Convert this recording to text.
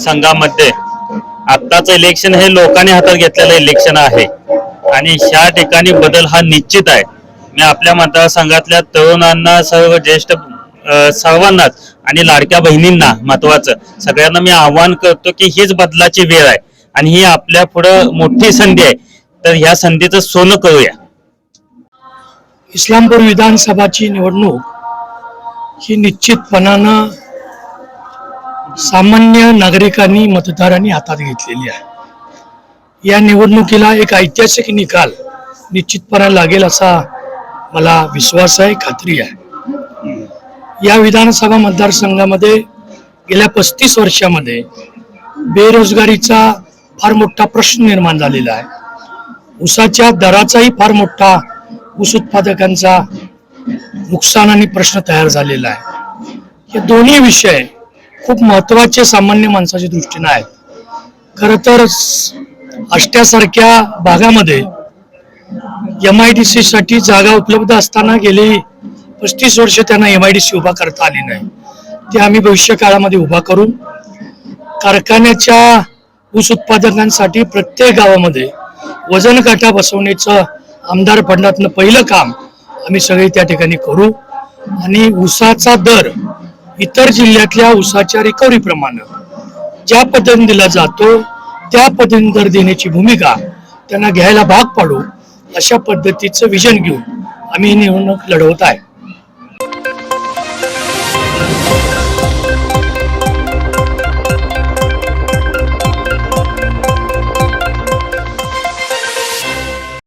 मतदारसंघामध्ये आत्ताचं इलेक्शन हे लोकांनी हातात घेतलेलं इलेक्शन आहे. आणि ह्या ठिकाणी बदल हा निश्चित आहे मी आपल्या मतदारसंघातल्या तरुणांना सर्व ज्येष्ठ सर्वांनाच आणि लाडक्या बहिणींना महत्वाचं सगळ्यांना मी आवाहन करतो की हीच बदलाची वेळ आहे आणि ही आपल्या पुढं मोठी संधी आहे. तर ह्या संधीचं सोनं करूया. इस्लामपूर विधानसभाची निवडणूक ही निश्चितपणानं सामान्य नागरिकांनी मतदारांनी हातात घेतलेली आहे. या निवडणुकीला एक ऐतिहासिक निकाल निश्चितपणे लागेल असा मला विश्वास आहे खात्री आहे. या विधानसभा मतदारसंघामध्ये गेल्या पस्तीस वर्षामध्ये बेरोजगारीचा फार मोठा प्रश्न निर्माण झालेला आहे. ऊसाच्या दराचाही फार मोठा ऊस उत्पादकांचा नुकसान आणि प्रश्न तयार झालेला आहे. हे दोन्ही विषय खूप महत्त्वाचे सामान्य माणसाच्या दृष्टीने आहेत. खर तर अष्ट्यासारख्या भागामध्ये एम आय डी सी साठी जागा उपलब्ध असताना गेली पस्तीस वर्ष त्यांना एम आय डी सी उभा करता आली नाही. ते आम्ही भविष्य काळामध्ये उभा करू. कारखान्याच्या ऊस उत्पादकांसाठी प्रत्येक गावामध्ये वजन काटा बसवण्याचं आमदार फंडातलं पहिलं काम आम्ही सगळे त्या ठिकाणी करू. आणि ऊसाचा दर इतर जिल्ह्यातल्या ऊसाच्या रिकव्हरी प्रमाणे. ज्या पद्धतीने दिला जातो त्या पद्धतीने दर देण्याची भूमिका त्यांना घ्यायला भाग पाडू अशा पद्धतीचं विजन घेऊन आम्ही ही निवडणूक लढवत आहे.